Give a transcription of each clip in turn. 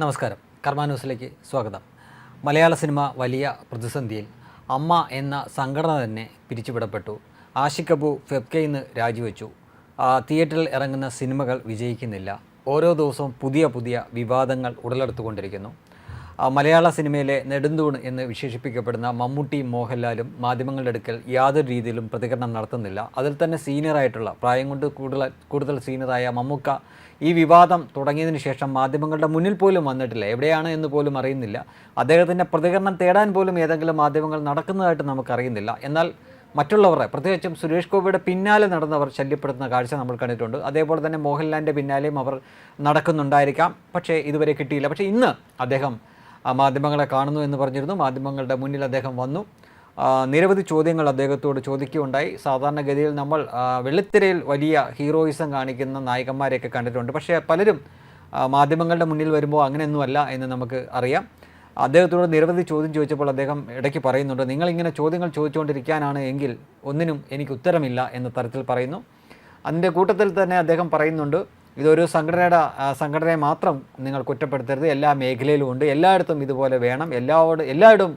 നമസ്കാരം. കർമ്മ ന്യൂസിലേക്ക് സ്വാഗതം. മലയാള സിനിമ വലിയ പ്രതിസന്ധിയിൽ അമ്മ എന്ന സംഘടന തന്നെ പിരിച്ചുവിടപ്പെട്ടു. ആഷിഖ് അബു ഫെബ്കയിൽ നിന്ന് രാജിവെച്ചു. തിയേറ്ററിൽ ഇറങ്ങുന്ന സിനിമകൾ വിജയിക്കുന്നില്ല. ഓരോ ദിവസവും പുതിയ പുതിയ വിവാദങ്ങൾ ഉടലെടുത്തുകൊണ്ടിരിക്കുന്നു. മലയാള സിനിമയിലെ നെടുന്തൂണ് എന്ന് വിശേഷിപ്പിക്കപ്പെടുന്ന മമ്മൂട്ടി മോഹൻലാലും മാധ്യമങ്ങളുടെ അടുക്കൽ യാതൊരു രീതിയിലും പ്രതികരണം നടത്തുന്നില്ല. അതിൽ തന്നെ സീനിയറായിട്ടുള്ള പ്രായം കൊണ്ട് കൂടുതൽ കൂടുതൽ സീനിയറായ മമ്മൂക്ക ഈ വിവാദം തുടങ്ങിയതിന് ശേഷം മാധ്യമങ്ങളുടെ മുന്നിൽ പോലും വന്നിട്ടില്ല. എവിടെയാണ് എന്ന് പോലും അറിയുന്നില്ല. അദ്ദേഹത്തിന്റെ പ്രതികരണം തേടാൻ പോലും ഏതെങ്കിലും മാധ്യമങ്ങൾ നടക്കുന്നതായിട്ട് നമുക്കറിയുന്നില്ല. എന്നാൽ മറ്റുള്ളവരെ പ്രത്യേകിച്ചും സുരേഷ് ഗോപിയുടെ പിന്നാലെ നടന്നവർ ശല്യപ്പെടുത്തുന്ന കാഴ്ച നമ്മൾ കണ്ടിട്ടുണ്ട്. അതേപോലെ തന്നെ മോഹൻലാലിന്റെ പിന്നാലെയും അവർ നടക്കുന്നുണ്ടായിരിക്കാം. പക്ഷേ ഇതുവരെ കിട്ടിയില്ല. പക്ഷേ ഇന്ന് അദ്ദേഹം മാധ്യമങ്ങളെ കാണുന്നു എന്ന് പറഞ്ഞിരുന്നു. മാധ്യമങ്ങളുടെ മുന്നിൽ അദ്ദേഹം വന്നു. നിരവധി ചോദ്യങ്ങൾ അദ്ദേഹത്തോട് ചോദിക്കുകയുണ്ടായി. സാധാരണഗതിയിൽ നമ്മൾ വെള്ളിത്തിരയിൽ വലിയ ഹീറോയിസം കാണിക്കുന്ന നായകന്മാരെയൊക്കെ കണ്ടിട്ടുണ്ട്. പക്ഷേ പലരും മാധ്യമങ്ങളുടെ മുന്നിൽ വരുമ്പോൾ അങ്ങനെയൊന്നുമല്ല എന്ന് നമുക്ക് അറിയാം. അദ്ദേഹത്തോട് നിരവധി ചോദ്യം ചോദിച്ചപ്പോൾ അദ്ദേഹം ഇടയ്ക്ക് പറയുന്നുണ്ട് നിങ്ങളിങ്ങനെ ചോദ്യങ്ങൾ ചോദിച്ചുകൊണ്ടിരിക്കാനാണ് എങ്കിൽ ഒന്നിനും എനിക്ക് ഉത്തരമില്ല എന്ന തരത്തിൽ പറയുന്നു. അതിന്റെ കൂട്ടത്തിൽ തന്നെ അദ്ദേഹം പറയുന്നുണ്ട് ഇതൊരു സംഘടനയുടെ സംഘടനയെ മാത്രം നിങ്ങൾ കുറ്റപ്പെടുത്തരുത്. എല്ലാ മേഖലയിലും ഉണ്ട്. എല്ലായിടത്തും ഇതുപോലെ വേണം. എല്ലാവരും എല്ലായിടും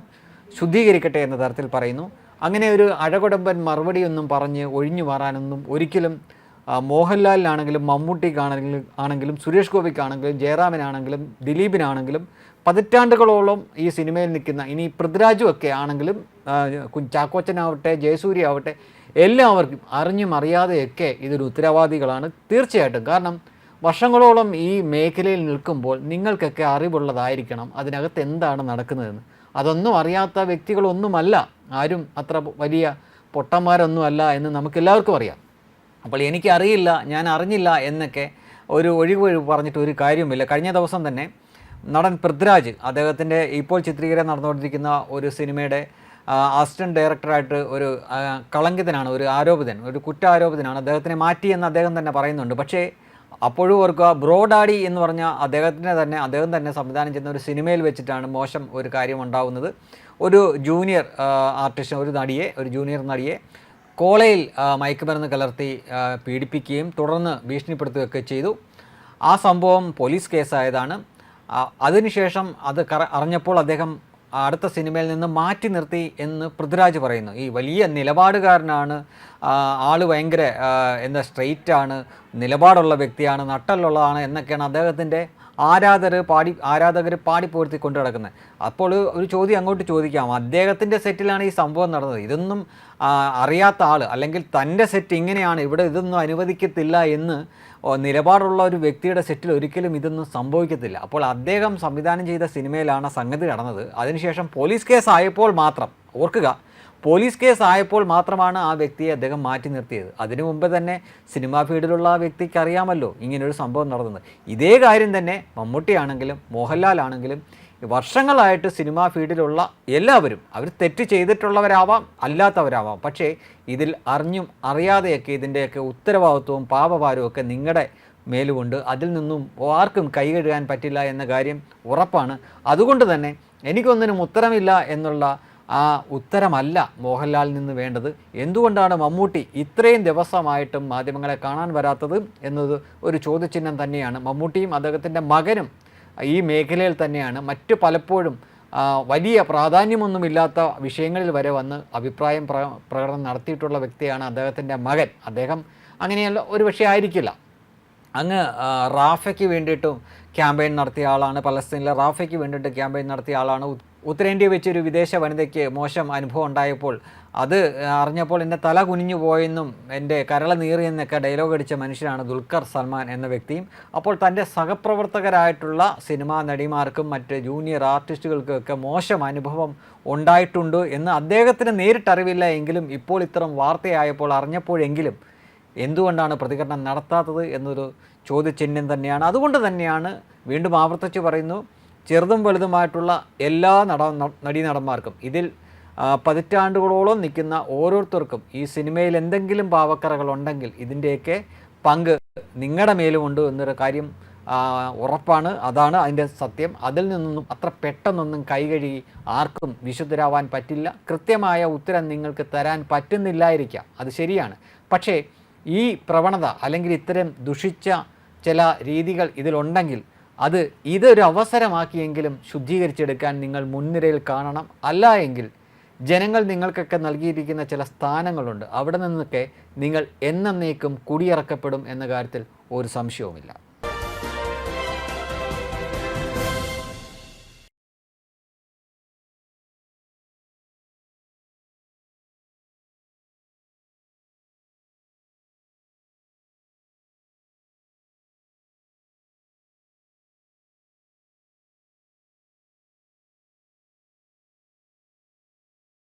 ശുദ്ധീകരിക്കട്ടെ എന്ന തരത്തിൽ പറയുന്നു. അങ്ങനെ ഒരു അഴകുടമ്പൻ മറുപടിയൊന്നും പറഞ്ഞ് ഒഴിഞ്ഞു മാറാനൊന്നും ഒരിക്കലും മോഹൻലാലിനാണെങ്കിലും മമ്മൂട്ടിക്കാണെങ്കിലും ആണെങ്കിലും സുരേഷ് ഗോപിക്കാണെങ്കിലും ജയറാമിനാണെങ്കിലും ദിലീപിനാണെങ്കിലും പതിറ്റാണ്ടുകളോളം ഈ സിനിമയിൽ നിൽക്കുന്ന ഇനി പൃഥ്വിരാജുമൊക്കെ ആണെങ്കിലും ചാക്കോച്ചനാവട്ടെ ജയസൂര്യ ആവട്ടെ എല്ലാവർക്കും അറിഞ്ഞും അറിയാതെയൊക്കെ ഇതൊരു ഉത്തരവാദികളാണ് തീർച്ചയായിട്ടും. കാരണം വർഷങ്ങളോളം ഈ മേഖലയിൽ നിൽക്കുമ്പോൾ നിങ്ങൾക്കൊക്കെ അറിവുള്ളതായിരിക്കണം അതിനകത്ത് എന്താണ് നടക്കുന്നതെന്ന്. അതൊന്നും അറിയാത്ത വ്യക്തികളൊന്നുമല്ല. ആരും അത്ര വലിയ പൊട്ടന്മാരൊന്നുമല്ല എന്ന് നമുക്കെല്ലാവർക്കും അറിയാം. അപ്പോൾ എനിക്കറിയില്ല ഞാൻ അറിഞ്ഞില്ല എന്നൊക്കെ ഒരു ഒഴിവ് പറഞ്ഞിട്ട് ഒരു കാര്യവുമില്ല. കഴിഞ്ഞ ദിവസം തന്നെ നടൻ പൃഥ്വിരാജ് അദ്ദേഹത്തിന്റെ ഇപ്പോൾ ചിത്രീകരണം നടന്നുകൊണ്ടിരിക്കുന്ന ഒരു സിനിമയുടെ അസിസ്റ്റന്റ് ഡയറക്ടറായിട്ട് ഒരു കളങ്കിതനാണ് ഒരു ആരോപിതൻ ഒരു കുറ്റാരോപിതനാണ് അദ്ദേഹത്തിനെ മാറ്റിയെന്ന് അദ്ദേഹം തന്നെ പറയുന്നുണ്ട്. പക്ഷേ അപ്പോഴും ഓർക്കുക ബ്രോഡാഡി എന്ന് പറഞ്ഞ അദ്ദേഹത്തിനെ തന്നെ അദ്ദേഹം തന്നെ സംവിധാനം ചെയ്യുന്ന ഒരു സിനിമയിൽ വെച്ചിട്ടാണ് മോശം ഒരു കാര്യം ഉണ്ടാവുന്നത്. ഒരു ജൂനിയർ ആർട്ടിസ്റ്റ് ഒരു നടിയെ ഒരു ജൂനിയർ നടിയെ കോളയിൽ മയക്കുമരുന്ന് കലർത്തി പീഡിപ്പിക്കുകയും തുടർന്ന് ഭീഷണിപ്പെടുത്തുകയൊക്കെ ചെയ്തു. ആ സംഭവം പോലീസ് കേസായതാണ്. അതിനുശേഷം അത് അറിഞ്ഞപ്പോൾ അദ്ദേഹം അടുത്ത സിനിമയിൽ നിന്ന് മാറ്റി നിർത്തി എന്ന് പൃഥ്വിരാജ് പറയുന്നു. ഈ വലിയ നിലപാടുകാരനാണ് ആൾ ഭയങ്കര എന്താ സ്ട്രെയിറ്റാണ് നിലപാടുള്ള വ്യക്തിയാണ് നട്ടലുള്ളതാണ് എന്നൊക്കെയാണ് അദ്ദേഹത്തിന്റെ ആരാധകർ പാടി ആരാധകർ പാടിപ്പോർത്തി കൊണ്ടു നടക്കുന്നത് അപ്പോൾ ഒരു ചോദ്യം അങ്ങോട്ട് ചോദിക്കാം. അദ്ദേഹത്തിന്റെ സെറ്റിലാണ് ഈ സംഭവം നടന്നത്. ഇതൊന്നും അറിയാത്ത ആൾ അല്ലെങ്കിൽ തന്റെ സെറ്റ് ഇങ്ങനെയാണ്. ഇവിടെ ഇതൊന്നും അനുവദിക്കത്തില്ല എന്ന് നിലപാടുള്ള ഒരു വ്യക്തിയുടെ സെറ്റിൽ ഒരിക്കലും ഇതൊന്നും സംഭവിക്കത്തില്ല. അപ്പോൾ അദ്ദേഹം സംവിധാനം ചെയ്ത സിനിമയിലാണ് സംഗതി നടന്നത്. അതിനുശേഷം പോലീസ് കേസ് ആയപ്പോൾ മാത്രം. ഓർക്കുക പോലീസ് കേസ് ആയപ്പോൾ മാത്രമാണ് ആ വ്യക്തിയെ അദ്ദേഹം മാറ്റി നിർത്തിയത്. അതിനു മുമ്പ് തന്നെ സിനിമാ ഫീൽഡിലുള്ള ആ വ്യക്തിക്ക് അറിയാമല്ലോ ഇങ്ങനൊരു സംഭവം നടന്നത്. ഇതേ കാര്യം തന്നെ മമ്മൂട്ടിയാണെങ്കിലും മോഹൻലാലാണെങ്കിലും വർഷങ്ങളായിട്ട് സിനിമാ ഫീൽഡിലുള്ള എല്ലാവരും അവർ തെറ്റ് ചെയ്തിട്ടുള്ളവരാവാം അല്ലാത്തവരാവാം. പക്ഷേ ഇതിൽ അറിഞ്ഞും അറിയാതെയൊക്കെ ഇതിന്റെയൊക്കെ ഉത്തരവാദിത്വവും പാപഭാരവും ഒക്കെ നിങ്ങളുടെ മേലുകൊണ്ട് അതിൽ നിന്നും ആർക്കും കൈകഴുകാൻ പറ്റില്ല എന്ന കാര്യം ഉറപ്പാണ്. അതുകൊണ്ട് തന്നെ എനിക്കൊന്നിനും ഉത്തരമില്ല എന്നുള്ള ആ ഉത്തരമല്ല മോഹൻലാലിൽ നിന്ന് വേണ്ടത്. എന്തുകൊണ്ടാണ് മമ്മൂട്ടി ഇത്രയും ദിവസമായിട്ടും മാധ്യമങ്ങളെ കാണാൻ വരാത്തത് എന്നത് ഒരു ചോദ്യചിഹ്നം തന്നെയാണ്. മമ്മൂട്ടിയും അദ്ദേഹത്തിന്റെ മകനും ഈ മേഖലയിൽ തന്നെയാണ് മറ്റു പലപ്പോഴും വലിയ പ്രാധാന്യമൊന്നുമില്ലാത്ത വിഷയങ്ങളിൽ വരെ വന്ന് അഭിപ്രായം പ്ര പ്രകടനം നടത്തിയിട്ടുള്ള വ്യക്തിയാണ് അദ്ദേഹത്തിന്റെ മകൻ. അദ്ദേഹം അങ്ങനെയല്ല ഒരു പക്ഷേ ആയിരിക്കില്ല. അങ്ങ് റാഫയ്ക്ക് വേണ്ടിയിട്ടും ക്യാമ്പയിൻ നടത്തിയ ആളാണ് പലസ്തീനിലെ റാഫയ്ക്ക് വേണ്ടിയിട്ട് ക്യാമ്പയിൻ നടത്തിയ ആളാണ് ഉ- വെച്ച് ഒരു വിദേശ വനിതയ്ക്ക് മോശം അനുഭവം ഉണ്ടായപ്പോൾ അത് അറിഞ്ഞപ്പോൾ എന്റെ തല കുനിഞ്ഞു പോയെന്നും എന്റെ കരള നീറിയെന്നൊക്കെ ഡയലോഗ് അടിച്ച മനുഷ്യനാണ് ദുൽഖർ സൽമാൻ എന്ന വ്യക്തിയും. അപ്പോൾ തന്റെ സഹപ്രവർത്തകരായിട്ടുള്ള സിനിമാ നടിമാർക്കും മറ്റ് ജൂനിയർ ആർട്ടിസ്റ്റുകൾക്കൊക്കെ മോശം അനുഭവം ഉണ്ടായിട്ടുണ്ട് എന്ന് അദ്ദേഹത്തിന് നേരിട്ടറിവില്ല എങ്കിലും ഇപ്പോൾ ഇത്തരം വാർത്തയായപ്പോൾ അറിഞ്ഞപ്പോഴെങ്കിലും എന്തുകൊണ്ടാണ് പ്രതികരണം നടത്താത്തത് എന്നൊരു ചോദ്യചിഹ്നം തന്നെയാണ്. അതുകൊണ്ട് തന്നെയാണ് വീണ്ടും ആവർത്തിച്ച് പറയുന്നു ചെറുതും വലുതുമായിട്ടുള്ള എല്ലാ നട നടീനടന്മാർക്കും ഇതിൽ പതിറ്റാണ്ടുകളോളം നിൽക്കുന്ന ഓരോരുത്തർക്കും ഈ സിനിമയിൽ എന്തെങ്കിലും പാവക്കറകളുണ്ടെങ്കിൽ ഇതിന്റെയൊക്കെ പങ്ക് നിങ്ങളുടെ മേലുമുണ്ട് എന്നൊരു കാര്യം ഉറപ്പാണ്. അതാണ് അതിന്റെ സത്യം. അതിൽ നിന്നൊന്നും അത്ര പെട്ടെന്നൊന്നും കൈകഴുകി ആർക്കും വിശുദ്ധരാവാൻ പറ്റില്ല. കൃത്യമായ ഉത്തരം നിങ്ങൾക്ക് തരാൻ പറ്റുന്നില്ലായിരിക്കാം. അത് ശരിയാണ്. പക്ഷേ ഈ പ്രവണത അല്ലെങ്കിൽ ഇത്തരം ദുഷിച്ച ചില രീതികൾ ഇതിലുണ്ടെങ്കിൽ അത് ഇതൊരു അവസരമാക്കിയെങ്കിലും ശുദ്ധീകരിച്ചെടുക്കാൻ നിങ്ങൾ മുൻനിരയിൽ കാണണം. അല്ല എങ്കിൽ ജനങ്ങൾ നിങ്ങൾക്കൊക്കെ നൽകിയിരിക്കുന്ന ചില സ്ഥാനങ്ങളുണ്ട്. അവിടെ നിന്നൊക്കെ നിങ്ങൾ എന്നേക്കും കുടിയിറക്കപ്പെടും എന്ന കാര്യത്തിൽ ഒരു സംശയവുമില്ല.